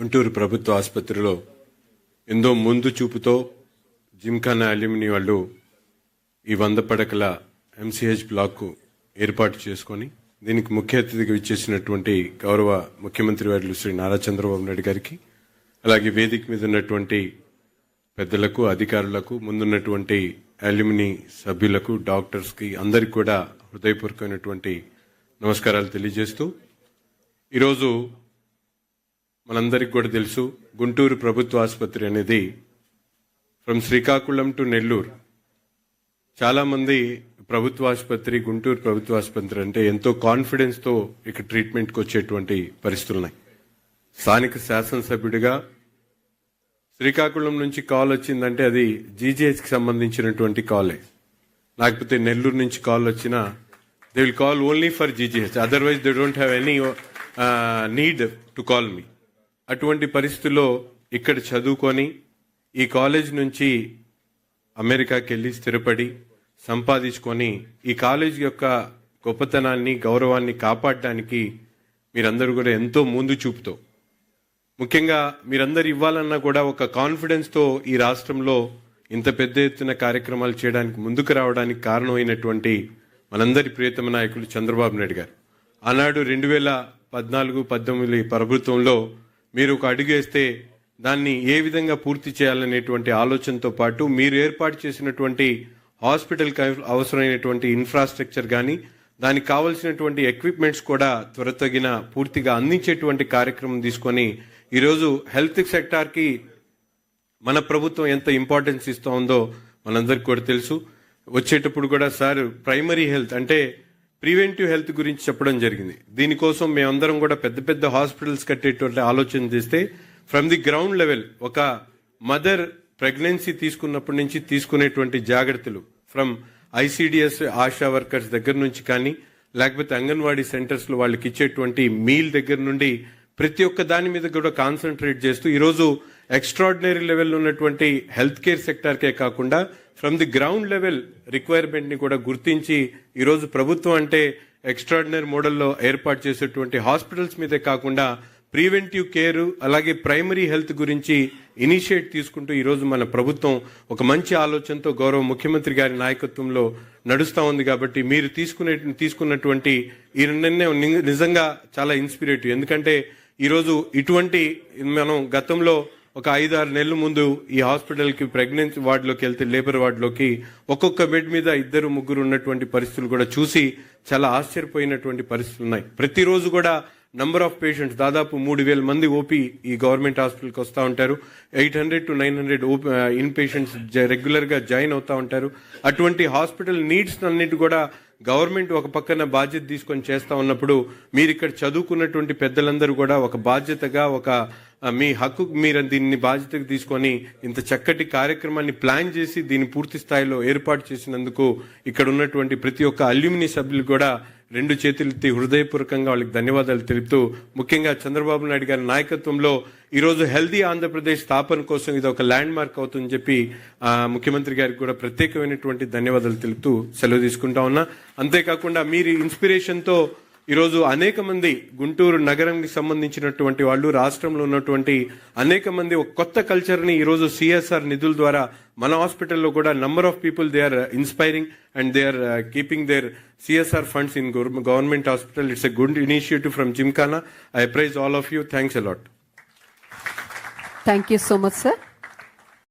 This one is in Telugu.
గుంటూరు ప్రభుత్వ ఆసుపత్రిలో ఎంతో ముందు చూపుతో జిమ్ఖానా అల్యూమిని వాళ్ళు ఈ వంద పడకల ఎంసీహెచ్ బ్లాక్ ఏర్పాటు చేసుకొని దీనికి ముఖ్య అతిథిగా ఇచ్చేసినటువంటి గౌరవ ముఖ్యమంత్రి వారు శ్రీ నారా చంద్రబాబు నాయుడు గారికి అలాగే వేదిక మీద ఉన్నటువంటి పెద్దలకు అధికారులకు ముందున్నటువంటి అల్యూమిని సభ్యులకు డాక్టర్స్కి అందరికి కూడా హృదయపూర్వకమైనటువంటి నమస్కారాలు తెలియజేస్తూ ఈరోజు మనందరికి కూడా తెలుసు గుంటూరు ప్రభుత్వ ఆసుపత్రి అనేది ఫ్రమ్ శ్రీకాకుళం టు నెల్లూరు. చాలామంది ప్రభుత్వ ఆసుపత్రి గుంటూరు ప్రభుత్వ ఆసుపత్రి అంటే ఎంతో కాన్ఫిడెన్స్తో ఇక్కడ ట్రీట్మెంట్కి వచ్చేటువంటి పరిస్థితులు ఉన్నాయి. స్థానిక శాసనసభ్యుడిగా శ్రీకాకుళం నుంచి కాల్ వచ్చిందంటే అది జీజీహెచ్కి సంబంధించినటువంటి కాలే. లేకపోతే నెల్లూరు నుంచి కాల్ వచ్చినా they will call only for GGH otherwise they don't have any need to call me అటువంటి పరిస్థితుల్లో ఇక్కడ చదువుకొని ఈ కాలేజ్ నుంచి అమెరికాకి వెళ్ళి స్థిరపడి సంపాదించుకొని ఈ కాలేజ్ యొక్క గొప్పతనాన్ని గౌరవాన్ని కాపాడడానికి మీరందరూ కూడా ఎంతో ముందు చూపుతో. ముఖ్యంగా మీరందరు ఇవ్వాలన్నా కూడా ఒక కాన్ఫిడెన్స్తో ఈ రాష్ట్రంలో ఇంత పెద్ద ఎత్తున కార్యక్రమాలు చేయడానికి ముందుకు రావడానికి కారణమైనటువంటి మనందరి ప్రియతమ నాయకులు చంద్రబాబు నాయుడు గారు. ఆనాడు రెండు వేల పద్నాలుగు పద్దెనిమిది ప్రభుత్వంలో మీరు ఒక అడుగు వేస్తే దాన్ని ఏ విధంగా పూర్తి చేయాలనేటువంటి ఆలోచనతో పాటు మీరు ఏర్పాటు చేసినటువంటి హాస్పిటల్కి అవసరమైనటువంటి ఇన్ఫ్రాస్ట్రక్చర్ కానీ దానికి కావలసినటువంటి ఎక్విప్మెంట్స్ కూడా త్వరతగిన పూర్తిగా అందించేటువంటి కార్యక్రమం తీసుకొని ఈరోజు హెల్త్ సెక్టార్కి మన ప్రభుత్వం ఎంత ఇంపార్టెన్స్ ఇస్తూ ఉందో మనందరికి కూడా తెలుసు. వచ్చేటప్పుడు కూడా సార్ ప్రైమరీ హెల్త్ అంటే ప్రివెంటివ్ హెల్త్ గురించి చెప్పడం జరిగింది. దీనికోసం మేమందరం కూడా పెద్ద పెద్ద హాస్పిటల్స్ కట్టేటువంటి ఆలోచన చేస్తే ఫ్రమ్ ది గ్రౌండ్ లెవెల్ ఒక మదర్ ప్రెగ్నెన్సీ తీసుకున్నప్పటి నుంచి తీసుకునేటువంటి జాగ్రత్తలు ఫ్రమ్ ఐసీడిఎస్ ఆశా వర్కర్స్ దగ్గర నుంచి కానీ లేకపోతే అంగన్వాడీ సెంటర్స్లో వాళ్ళకి ఇచ్చేటువంటి మీల్ దగ్గర నుండి ప్రతి ఒక్క దాని మీద కూడా కాన్సన్ట్రేట్ చేస్తూ ఈరోజు ఎక్స్ట్రాడినరీ లెవెల్ ఉన్నటువంటి హెల్త్ కేర్ సెక్టార్కే కాకుండా ఫ్రమ్ ది గ్రౌండ్ లెవెల్ రిక్వైర్మెంట్ని కూడా గుర్తించి ఈరోజు ప్రభుత్వం అంటే ఎక్స్ట్రాడినరీ మోడల్లో ఏర్పాటు చేసేటువంటి హాస్పిటల్స్ మీదే కాకుండా ప్రివెంటివ్ కేర్ అలాగే ప్రైమరీ హెల్త్ గురించి ఇనిషియేట్ తీసుకుంటూ ఈరోజు మన ప్రభుత్వం ఒక మంచి ఆలోచనతో గౌరవ ముఖ్యమంత్రి గారి నాయకత్వంలో నడుస్తూ ఉంది కాబట్టి మీరు తీసుకునే తీసుకున్నటువంటి ఈ నిర్ణయం ని- నిజంగా చాలా ఇన్స్పిరేటివ్. ఎందుకంటే ఈరోజు ఇటువంటి మనం గతంలో ఒక ఐదు ఆరు నెలల ముందు ఈ హాస్పిటల్కి ప్రెగ్నెన్సీ వార్డులోకి వెళ్తే లేబర్ వార్డులోకి ఒక్కొక్క బెడ్ మీద ఇద్దరు ముగ్గురు ఉన్నటువంటి పరిస్థితులు కూడా చూసి చాలా ఆశ్చర్యపోయినటువంటి పరిస్థితులు ఉన్నాయి. ప్రతిరోజు కూడా నంబర్ ఆఫ్ పేషెంట్స్ దాదాపు మూడు వేల మంది ఓపీ ఈ గవర్నమెంట్ హాస్పిటల్కి వస్తూ ఉంటారు. Eight hundred to nine hundred in patients రెగ్యులర్గా జాయిన్ అవుతా ఉంటారు. అటువంటి హాస్పిటల్ నీడ్స్ అన్నిటి కూడా గవర్నమెంట్ ఒక పక్కన బాధ్యత తీసుకొని చేస్తా ఉన్నప్పుడు మీరు ఇక్కడ చదువుకున్నటువంటి పెద్దలందరూ కూడా ఒక బాధ్యతగా ఒక మీ హక్కు మీరు దీన్ని బాధ్యతగా తీసుకొని ఇంత చక్కటి కార్యక్రమాన్ని ప్లాన్ చేసి దీన్ని పూర్తి స్థాయిలో ఏర్పాటు చేసినందుకు ఇక్కడ ఉన్నటువంటి ప్రతి ఒక్క అల్యూమిని సభ్యులు కూడా రెండు చేతులెత్తి హృదయపూర్వకంగా వాళ్ళకి ధన్యవాదాలు తెలుపుతూ ముఖ్యంగా చంద్రబాబు నాయుడు గారి నాయకత్వంలో ఈరోజు హెల్దీ ఆంధ్రప్రదేశ్ స్థాపన కోసం ఇది ఒక ల్యాండ్ మార్క్ అవుతుందని చెప్పి ముఖ్యమంత్రి గారికి కూడా ప్రత్యేకమైనటువంటి ధన్యవాదాలు తెలుపుతూ సెలవు తీసుకుంటా ఉన్నా. అంతేకాకుండా మీరు ఇన్స్పిరేషన్తో ఈరోజు అనేక మంది గుంటూరు నగరానికి సంబంధించినటువంటి వాళ్ళు రాష్ట్రంలో ఉన్నటువంటి అనేక మంది ఒక కొత్త కల్చర్ని ఈరోజు సిఎస్ఆర్ నిధుల ద్వారా మన హాస్పిటల్లో కూడా number of people they are inspiring and they are keeping their CSR funds in government hospital it's a good initiative from gymkhana I praise all of you thanks a lot thank you so much sir